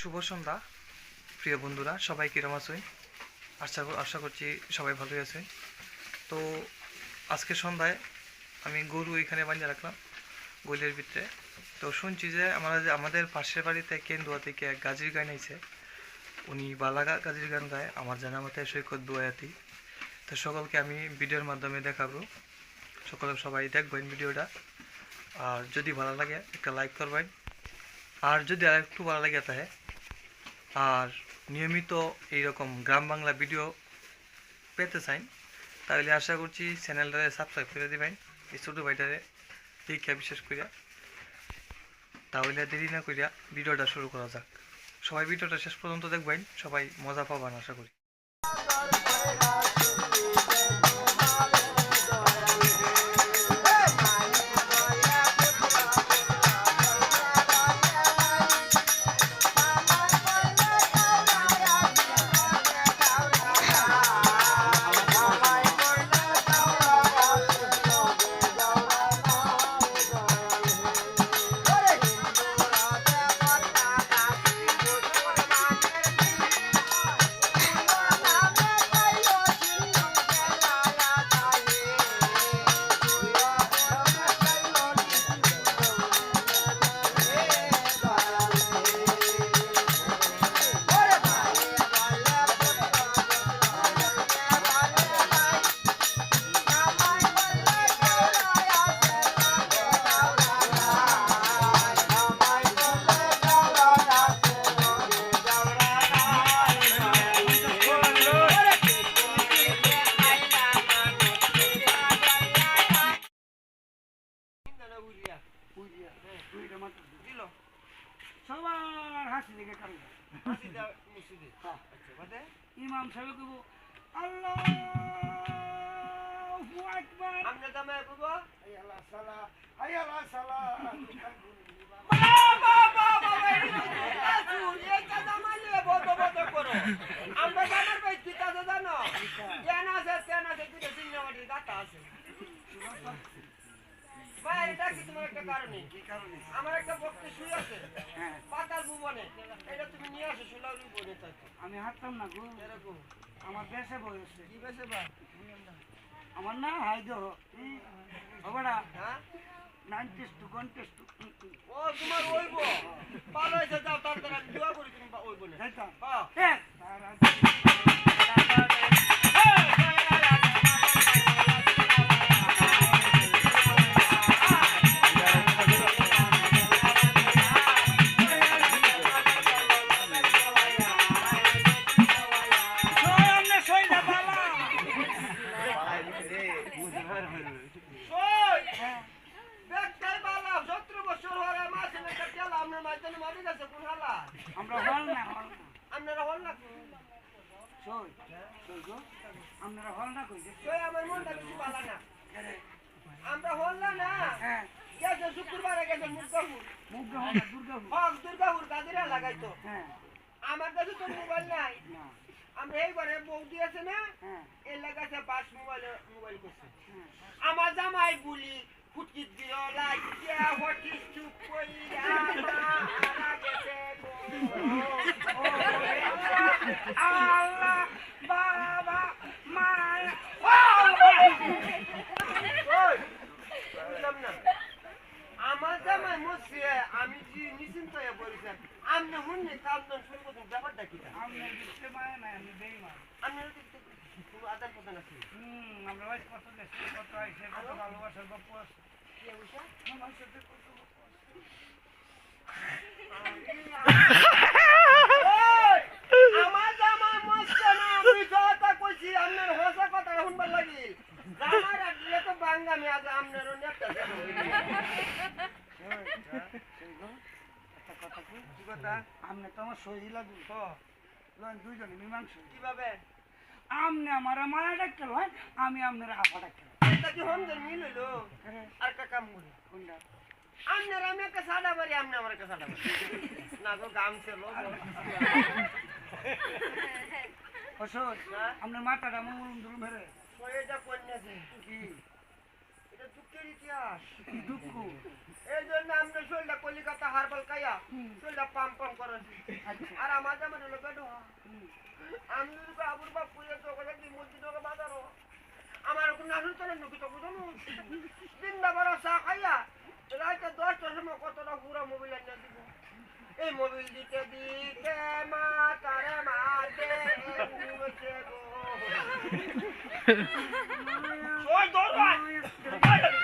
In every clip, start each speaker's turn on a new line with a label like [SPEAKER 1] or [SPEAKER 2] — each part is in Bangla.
[SPEAKER 1] শুভ সন্ধ্যা, প্রিয় বন্ধুরা সবাই কিরম আছেন আশা কর- আশা করছি সবাই ভালোই আছে। তো আজকে সন্ধ্যায় আমি গরু এখানে বানিয়ে রাখলাম, গলির ভিতরে। তো শুনছি যে আমরা যে আমাদের পাশের বাড়িতে কেন্দুয়া থেকে এক গাজির গান আইছে। উনি বালাগা গাজির গান গায়, আমার জানা মতে সৈকত দুয়াতি তো সকলকে আমি ভিডিওর মাধ্যমে দেখাবো। সকলে সবাই দেখবেন ভিডিওটা। আর যদি ভালো লাগে, একটা লাইক করবেন। আর যদি আর একটু ভালো লাগে তাহে আর নিয়মিত এইরকম গ্রাম বাংলা ভিডিও পেতে চাই, তাহলে আশা করছি চ্যানেলটারে সাবস্ক্রাইব করে দিবেন, এই ছোটো ভাইটারে দীক্ষা বিশেষ করিয়া। তাহলে দেরি না করিয়া ভিডিওটা শুরু করা যাক। সবাই ভিডিওটা শেষ পর্যন্ত দেখবেন, সবাই মজা পাবেন, আশা করি।
[SPEAKER 2] কি কারণে?
[SPEAKER 3] আমার একটা বক্তি শুই আছে।
[SPEAKER 2] হ্যাঁ।
[SPEAKER 3] ভুবনে। এটা তুমি নিয়ে আসো থাকো
[SPEAKER 2] আমি হাঁটতাম না গো।
[SPEAKER 3] এরকম।
[SPEAKER 2] আমার দেশে বয়সে
[SPEAKER 3] কি বেছে বা
[SPEAKER 2] আমার না হাই দো বাবারা
[SPEAKER 3] হ্যাঁ?
[SPEAKER 2] Nine test two. কোন টেস্ট টু
[SPEAKER 3] ও তোমার ওইব। ভালো হয়েছে যাও তার দ্বারা দোয়া করি তুমি ওই বনে
[SPEAKER 2] যাইতাম।
[SPEAKER 3] হ্যাঁ।
[SPEAKER 2] হ্যাঁ।
[SPEAKER 3] তো মোবাইল নাই। আমরা এই ঘরে বৌদি আছে না
[SPEAKER 2] হ্যাঁ।
[SPEAKER 3] লাগাছে বাস মোবাইল মোবাইল করছে।
[SPEAKER 2] হ্যাঁ।
[SPEAKER 3] আমার জামাই বুলি ফুটকি দিও লাগিয়া হটি চুপ কইরা মারা গেছে
[SPEAKER 2] আল্লাহ বাবা মায়া
[SPEAKER 3] না। আমার জামাই মরছে আমি যে নিশ্চিন্ত হয়ে আপনি শুননি কান্দন শুরু ব্যাপারটা কি?
[SPEAKER 2] আমরা দিতে মানে আমি দেই মা
[SPEAKER 3] আপনি কোনো আদান প্রদান আছে
[SPEAKER 2] হুম আমরা ভাই কত কত আইসে কত ভালোবাসার গল্প আছে।
[SPEAKER 3] কি অবস্থা?
[SPEAKER 2] আমার সাথে কত গল্প আছে।
[SPEAKER 3] ওই, আমার জামাই মরছে না আমি কথা কইছি আপনার হাসা কথা শুনবার লাগি জামাই রাখলে তো বাঙ্গামি আজ আপনার একটা
[SPEAKER 2] সেই গো, একটা কথা কি
[SPEAKER 3] কি কথা
[SPEAKER 2] আমনে তো আমার সহি লাগু লন দুইজনে মীমাংস
[SPEAKER 3] কীভাবে?
[SPEAKER 2] আমনে আমার মায়া ডাক্তার হয় আমি আপনার আপা ডাক্তার
[SPEAKER 3] এটা কি হমদের মিল হইল? আর একটা কাম করি।
[SPEAKER 2] কোনটা?
[SPEAKER 3] আপনার আমি একটা সাদা বাড়ি আপনি আমার একটা সাদা বাড়ি। না গো গাম ছিল
[SPEAKER 2] অসর
[SPEAKER 3] হ্যাঁ?
[SPEAKER 2] আপনার মাথাটা মঙ্গল ধরুন মেরে
[SPEAKER 3] এটা কন্যাছে
[SPEAKER 2] কি
[SPEAKER 3] এটা ইতিহাস
[SPEAKER 2] দুঃখ
[SPEAKER 3] এই জন্য আমরা শরীরটা কলিকাতা হারবাল খাইয়া শরীরটা পাম পাম করে আর আমার যেমন হলো বেডো আমি যদি বাবুর বাপ পুজো তো ওখানে কি মসজিদ ওকে বাজারো আমার ওখানে আসুন তোরা নুকি তো বুঝো দিন বাবার চা খাইয়া রাতে দশটার সময় কতটা পুরো মোবাইল এনে দিব এই মোবাইল দিতে দিতে মা তারে হচ্ছে গো ওই দৌড়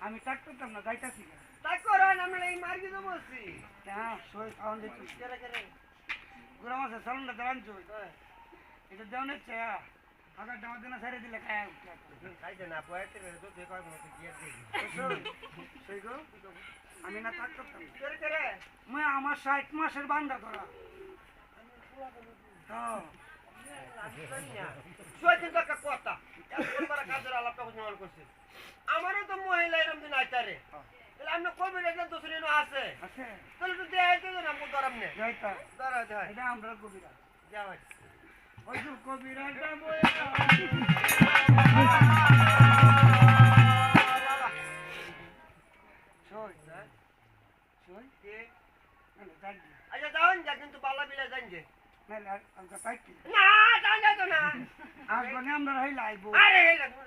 [SPEAKER 2] আমি টাক করতাম না যাইতাছি। না
[SPEAKER 3] আমরা এই মার্গি তো বলছি
[SPEAKER 2] হ্যাঁ শোন খাওয়ান দিচ্ছি।
[SPEAKER 3] কেরে কেরে
[SPEAKER 2] গুড়া মাছের সালনটা দাঁড়ান চই
[SPEAKER 3] হ্যাঁ
[SPEAKER 2] এটা দেওয়ানের চেয়া হাজার টাকা দিনে ছেড়ে দিলে খায়। উঠে
[SPEAKER 3] খাইছে না পয়েতে তো দেখো মতো গিয়ে দেখি
[SPEAKER 2] শোন। সেই গো। আমি না টাক করতাম। না।
[SPEAKER 3] কেরে কেরে
[SPEAKER 2] মুই আমার ষাট মাসের হ্যাঁ
[SPEAKER 3] মনে করছে। আমারও তো মহিলা এরকম দিন আইতারে। তাহলে আপনি কবি রেখে দুসরি আছে?
[SPEAKER 2] আছে।
[SPEAKER 3] তাহলে তো দেয় তো না আমको দরাম নে
[SPEAKER 2] যাইতা
[SPEAKER 3] দরা দেয়
[SPEAKER 2] এটা আমরা কবিরা।
[SPEAKER 3] যাও
[SPEAKER 2] ওই তো কবিরাটা শোন শোন।
[SPEAKER 3] কে?
[SPEAKER 2] না যাই
[SPEAKER 3] আচ্ছা যাওন যা কিন্তু বালা বিলা যান যে।
[SPEAKER 2] না না আমরা পাইছি
[SPEAKER 3] না। যান যা না।
[SPEAKER 2] আসব না আমরা হই লাইবো
[SPEAKER 3] আরে হে লাগবে।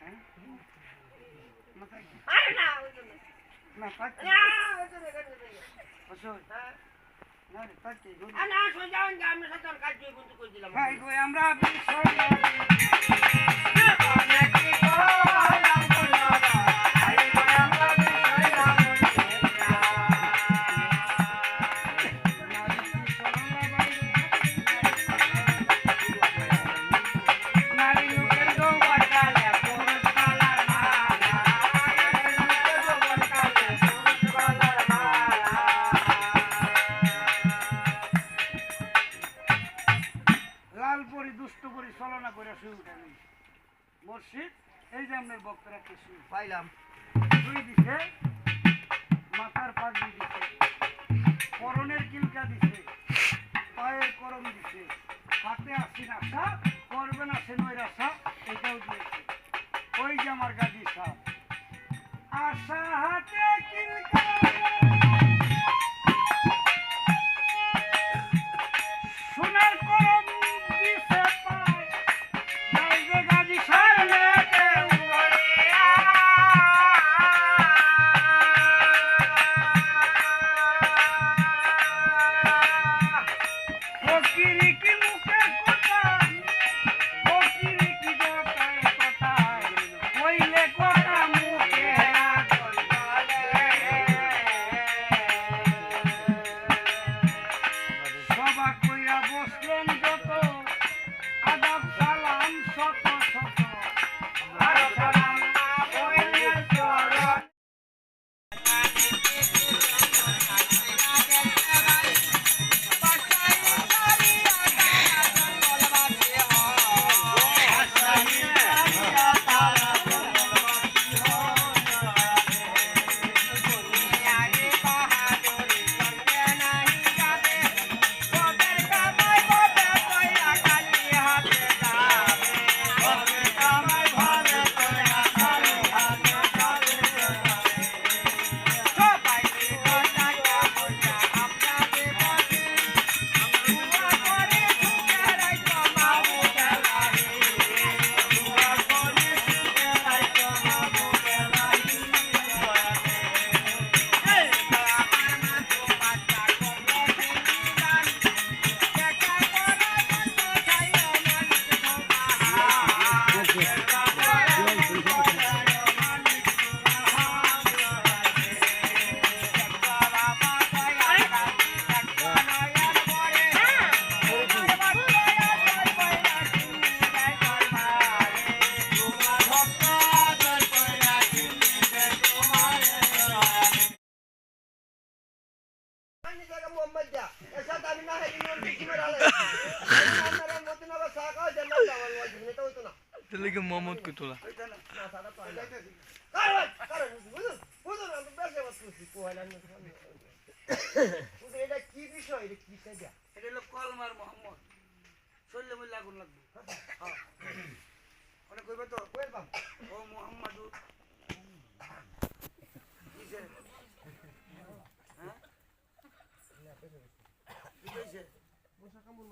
[SPEAKER 2] হ্যাঁ? না পাইছি
[SPEAKER 3] আরে না ওই জন্য।
[SPEAKER 2] না পাইছি
[SPEAKER 3] না ওই জন্য নেই।
[SPEAKER 2] শোন
[SPEAKER 3] হ্যাঁ
[SPEAKER 2] না আপনার বক্তার
[SPEAKER 3] পাইলাম।
[SPEAKER 2] দুই মাথার করণের কিলকা দিছে, পায়ের করম দিছে। হাতে আসিন আশা করবেন আসে ওই রাশা এটাও দিয়েছে। ওই যে আমার গাদি সাপ আশা হাতে কিলকা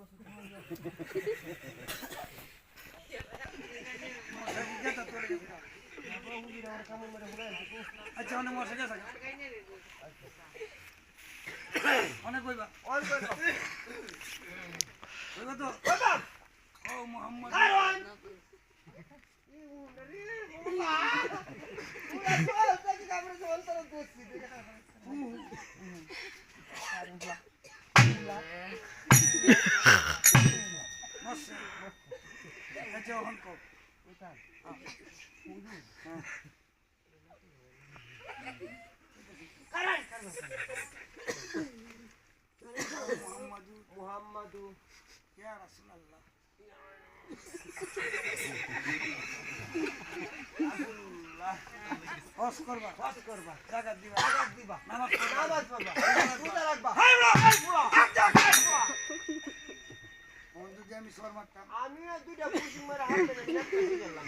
[SPEAKER 2] আচ্ছা অনেক মশা গেছে অনেক কইবা
[SPEAKER 3] অন করবাম
[SPEAKER 2] কইবা তো ও মোহাম্মদ
[SPEAKER 3] কারণ ই
[SPEAKER 2] মোহাম্মদু ইয়া রাসূলুল্লাহ হস করবা
[SPEAKER 3] হজ করবা
[SPEAKER 2] জাকাত দিবা
[SPEAKER 3] আগাত দিবা
[SPEAKER 2] নামাজ পড়বা
[SPEAKER 3] নামাজ পড়বা রোজা রাখবা।
[SPEAKER 2] ওন যদি আমি সর মারতাম।
[SPEAKER 3] আমি দুইটা পুষি মেরে হাতে নিয়ে গেলাম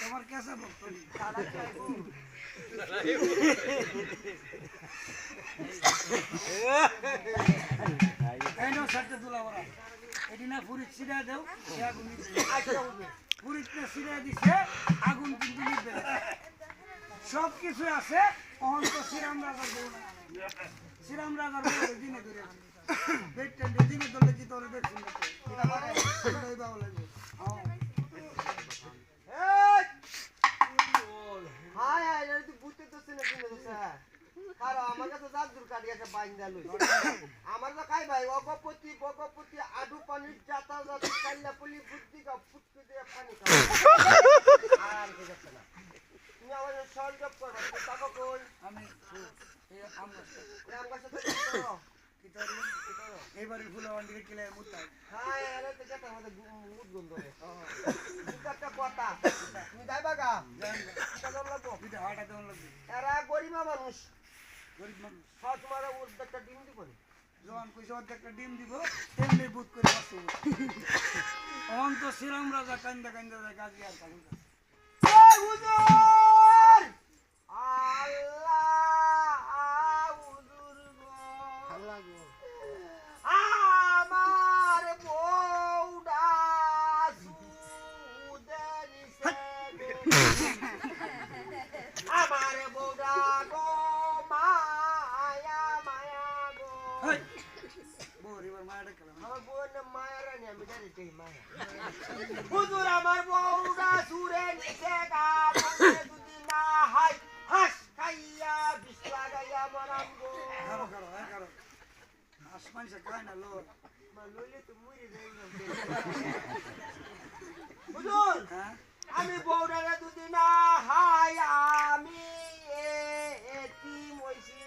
[SPEAKER 2] তোমার কেসে ভক্ত
[SPEAKER 3] সারা খাইবো
[SPEAKER 2] এই নাও সাথে তুলা এটি না ফুরিত সিরা দেও সে আগুন
[SPEAKER 3] আচ্ছা উঠবে
[SPEAKER 2] ফুরিত না সিরা দিছে আগুন কিন্তু নিবে। সব কিছু আছে অহন শ্রীরাম রাজার বউ শ্রীরাম রাজার দিনে ধরে
[SPEAKER 3] কারও? আমার তো খাই ভাই, অগপতি, বগপতি আডু পানির জাতা তুমি আমার সহজ জব করবা তুমি টাকা কই?
[SPEAKER 2] আমি আমরা।
[SPEAKER 3] রাম গাছে কি
[SPEAKER 2] তোর এইবারের ফুলা বান্ডিকে কিলে মুতাই
[SPEAKER 3] হাই আরে তো যেটা আমাদের মুদ গন্ধ কিন্তু একটা কথা তুমি যাইবা গা? এটা জল লাগবো?
[SPEAKER 2] দুইটা হাটা দেওয়ান লাগবে?
[SPEAKER 3] এরা গরিমা মানুষ।
[SPEAKER 2] গরিব মানুষ।
[SPEAKER 3] সব তোমার একটা ডিম দিব নি
[SPEAKER 2] যখন কইছে অর্ধেকটা ডিম দিব তেমনি বুধ করে বাঁচতে অহন তো শ্রীরাম রাজা কান্দা কান্দা গাজি আর কান্দা
[SPEAKER 3] হুজুর! হুজুর আমার
[SPEAKER 2] বউর
[SPEAKER 3] সুরে নিচে গা যদি না হাই খাইয়া বিষ লাগাইয়া মরাম গো।
[SPEAKER 2] খারো খারো হ্যাঁ খারো আসমান সে খায় না লোর
[SPEAKER 3] মা লইলে তো মুড়ি যাই হুজুর
[SPEAKER 2] হ্যাঁ?
[SPEAKER 3] আমি বউরারে যদি না হাই আমি এ- এতিম হইছি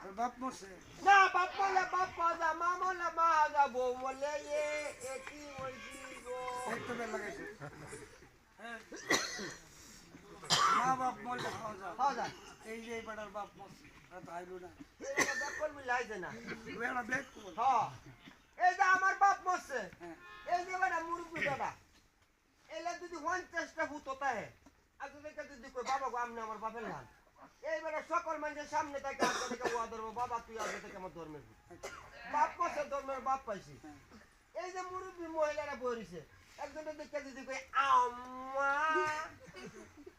[SPEAKER 2] তোর বাপ মরছে?
[SPEAKER 3] না বাপ বলে বাপ পাজা মা বলে মা যা বউ বলে এ এতিম হইছি গো।
[SPEAKER 2] বেল লাগাইছে হ্যাঁ। মা বাপ মরলে খাওয়া যাও
[SPEAKER 3] খাওয়া যায়
[SPEAKER 2] এই যে বেটার বাপ মরছে আইলো না।
[SPEAKER 3] ব্যাগ করবি লাইছে না।
[SPEAKER 2] বেটা ব্যাগ
[SPEAKER 3] হ্যাঁ এই যে আমার বাপ মরছে।
[SPEAKER 2] হ্যাঁ।
[SPEAKER 3] এই যে বেটা মুরব্বী বেটা। এলে যদি পঞ্চাশটা হুত তাহে। আজকে যদি কই বাবা গো আমনে আমার বাপের লাল। এই বেটা সকল মানুষের সামনে থেকে আজকে থেকে ওয়া ধরবো বাবা তুই আজকে থেকে আমার ধর্মের বাপ মরছে ধর্মের বাপ পাইছি। এই যে মুরব্বী মহিলারা বইছে একজনে দেখে যদি কই আম্মা।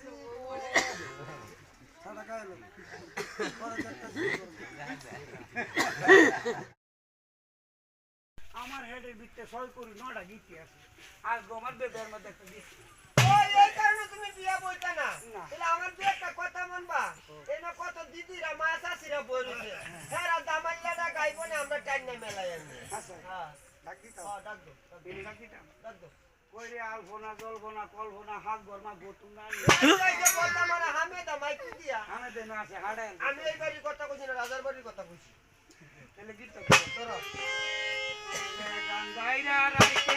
[SPEAKER 2] শুরু করব গীতটা ছয় করি নটা গীতি আছে। আর আমার বেবের মধ্যে একটা গীত
[SPEAKER 3] এই কারণে তুমি বিয়া না। তাহলে আমার দু একটা কথা মানবা? এই না কত দিদিরা মা চাষিরা বলেছে হ্যাঁ গাইব না আমরা টাইম নাই আনবে
[SPEAKER 2] আচ্ছা।
[SPEAKER 3] হ্যাঁ।
[SPEAKER 2] ডাক দিতাম।
[SPEAKER 3] হ্যাঁ, ডাক দো, ডাক দো, দো।
[SPEAKER 2] কইরে আলফোনা জলফোনা কলফোনা হাত বর্মা
[SPEAKER 3] যে বলতাম মানে হামেদা মাইকি দিয়া
[SPEAKER 2] আমি দেন আছে হাড়ায়
[SPEAKER 3] আমি এই বাড়ির কথা কইছি না রাজার বাড়ির কথা কইছি।
[SPEAKER 2] তাহলে
[SPEAKER 3] তোরা।
[SPEAKER 2] গান গাইরা রাইতে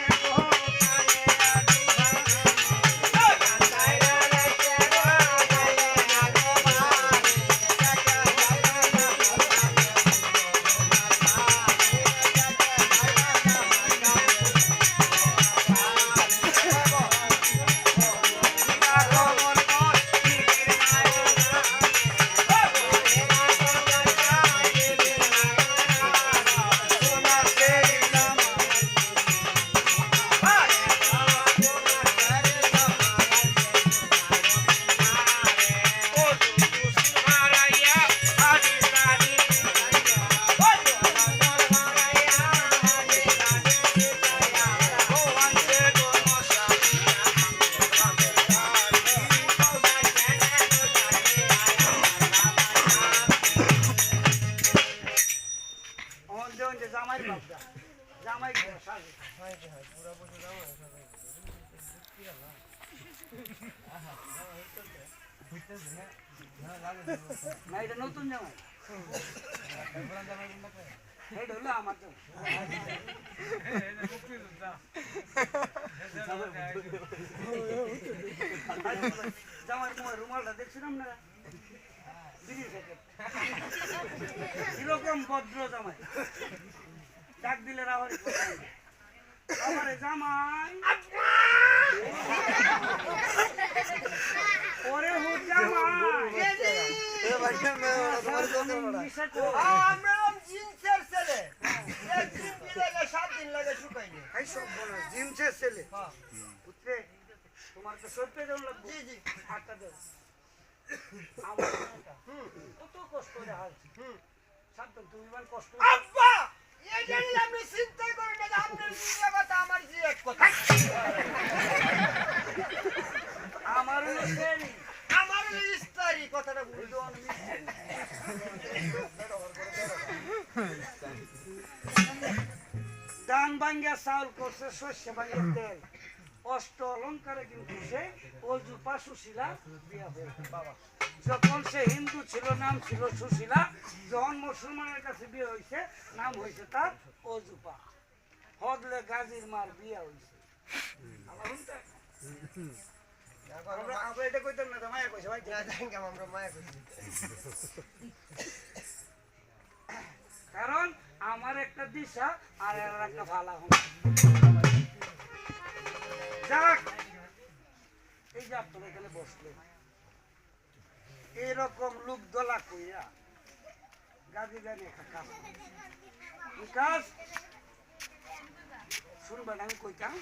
[SPEAKER 2] নতুন জামাই এটা হলো আমার জামাই জামাই রুমালটা দেখছিলাম না কীরকম ভদ্র জামাই? ডাক দিলে আবার আমারে জামাই। ওরে হো জামাই।
[SPEAKER 3] হ্যাঁ।
[SPEAKER 2] তোমার তো সত্যি দেন লাগবে।
[SPEAKER 3] জি জি।
[SPEAKER 2] আটটা দেন আমার কত কষ্ট করে হালছি শান্ত তুমি কষ্ট
[SPEAKER 3] আব্বা! জানি চিন্তা করেন না যে আপনার নিজের কথা আমার কথা।
[SPEAKER 2] আমার
[SPEAKER 3] আমার ইস্তারি কথাটা বুঝলো
[SPEAKER 2] আমি। দান ভাঙ্গা চাউল করছে শস্য ভাঙ্গা তেল। অষ্ট অলঙ্কারে কিন্তু সে অজুপা সুশীলা বিয়া হয়েছে বাবা। যখন সে হিন্দু ছিল নাম ছিল সুশীলা যখন মুসলমানের কাছে বিয়ে হয়েছে নাম হয়েছে তার অজুপা। হদলে গাজীর মার বিয়া হয়েছে। আমরা আমরা এটা কইতাম না মায়া কইছে ভাই।
[SPEAKER 3] আমরা মায়া করছি
[SPEAKER 2] কারণ আমার একটা দিশা আর এর একটা ভালা যাক এই যে আপনারা এখানে বসলে এইরকম লোক দলা কইয়া গাদি গানি কাজ। করে। কাজ? শুনবেন আমি কইতাম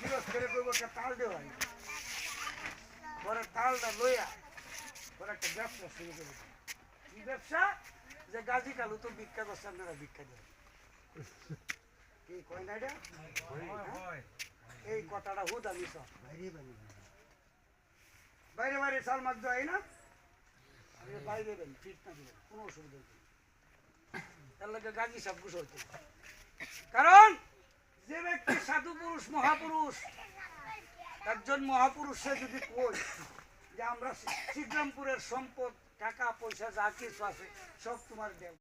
[SPEAKER 2] গৃহস্থরে কইব একটা তাল দেওয়া পরে তালটা লইয়া পরে একটা ব্যবসা শুরু করে। কি ব্যবসা? যে গাজী কালু তো ভিক্ষা করছে আপনারা ভিক্ষা দেন। কি কয় না এটা? এই কথাটা হুদ আমি সব। বাইরে বাইরে চাল মাছ দেয় না? বাইরে দেবেন, ফিট না দেবেন, কোনো অসুবিধা নেই। তার লাগে গাজী সব কিছু হইতে কারণ যে ব্যক্তি সাধু পুরুষ, মহাপুরুষ একজন মহাপুরুষ যদি কই যে আমরা শ্রীগ্রামপুরের সম্পদ, টাকা, পয়সা, যা কিছু আছে, সব তোমার দেব।